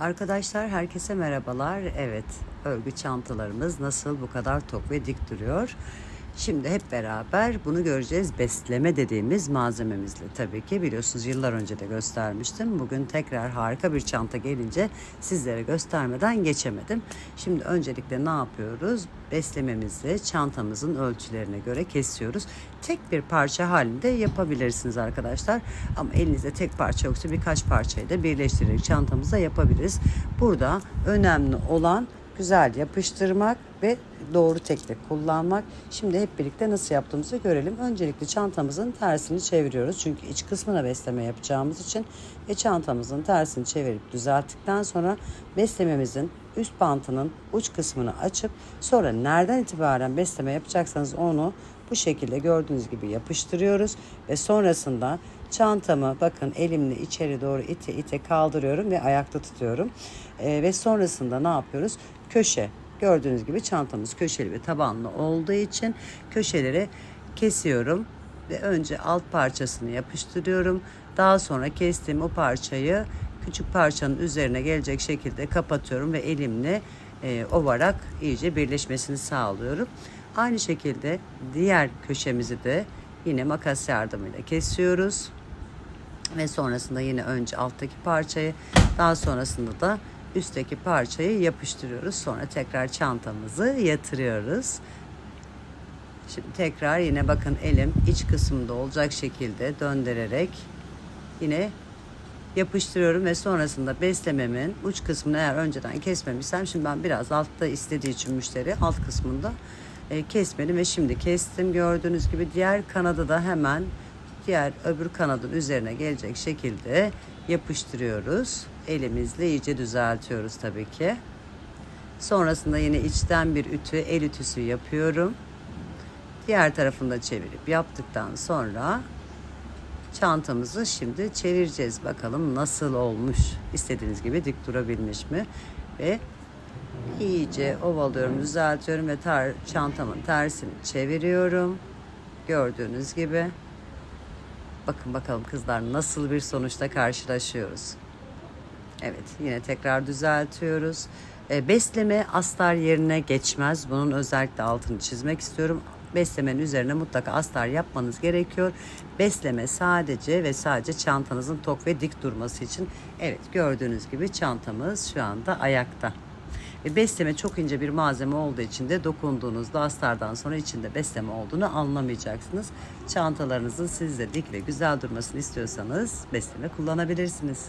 Arkadaşlar herkese merhabalar. Evet, örgü çantalarımız nasıl bu kadar tok ve dik duruyor? Şimdi hep beraber bunu göreceğiz. Besleme dediğimiz malzememizle tabii ki biliyorsunuz yıllar önce de göstermiştim. Bugün tekrar harika bir çanta gelince sizlere göstermeden geçemedim. Şimdi öncelikle ne yapıyoruz? Beslememizi çantamızın ölçülerine göre kesiyoruz. Tek bir parça halinde yapabilirsiniz arkadaşlar. Ama elinizde tek parça yoksa birkaç parçayı da birleştirerek çantamızda yapabiliriz. Burada önemli olan güzel yapıştırmak ve doğru teknik kullanmak. Şimdi hep birlikte nasıl yaptığımızı görelim. Öncelikle çantamızın tersini çeviriyoruz. Çünkü iç kısmına besleme yapacağımız için ve çantamızın tersini çevirip düzelttikten sonra beslememizin üst bantının uç kısmını açıp sonra nereden itibaren besleme yapacaksanız onu bu şekilde gördüğünüz gibi yapıştırıyoruz ve sonrasında çantamı bakın elimle içeri doğru ite ite kaldırıyorum ve ayakta tutuyorum. Ee, ve sonrasında ne yapıyoruz? Köşe gördüğünüz gibi çantamız köşeli ve tabanlı olduğu için köşeleri kesiyorum ve önce alt parçasını yapıştırıyorum. Daha sonra kestiğim o parçayı küçük parçanın üzerine gelecek şekilde kapatıyorum ve elimle e, ovarak iyice birleşmesini sağlıyorum. Aynı şekilde diğer köşemizi de yine makas yardımıyla kesiyoruz. Ve sonrasında yine önce alttaki parçayı daha sonrasında da üstteki parçayı yapıştırıyoruz. Sonra tekrar çantamızı yatırıyoruz. Şimdi tekrar yine bakın elim iç kısımda olacak şekilde döndürerek yine yapıştırıyorum ve sonrasında beslememin uç kısmını eğer önceden kesmemişsem şimdi ben biraz altta istediği için müşteri alt kısmında e, kesmedim ve şimdi kestim gördüğünüz gibi diğer kanadı da hemen diğer öbür kanadın üzerine gelecek şekilde yapıştırıyoruz. Elimizle iyice düzeltiyoruz tabii ki. Sonrasında yine içten bir ütü, el ütüsü yapıyorum. Diğer tarafını da çevirip yaptıktan sonra çantamızı şimdi çevireceğiz. Bakalım nasıl olmuş. İstediğiniz gibi dik durabilmiş mi? Ve iyice ovalıyorum, düzeltiyorum ve tar çantamın tersini çeviriyorum. Gördüğünüz gibi. Bakın bakalım kızlar nasıl bir sonuçta karşılaşıyoruz. Evet yine tekrar düzeltiyoruz. E, besleme astar yerine geçmez. Bunun özellikle altını çizmek istiyorum. Beslemenin üzerine mutlaka astar yapmanız gerekiyor. Besleme sadece ve sadece çantanızın tok ve dik durması için. Evet gördüğünüz gibi çantamız şu anda ayakta. Ve besleme çok ince bir malzeme olduğu için de dokunduğunuzda astardan sonra içinde besleme olduğunu anlamayacaksınız. Çantalarınızın sizde dik ve güzel durmasını istiyorsanız besleme kullanabilirsiniz.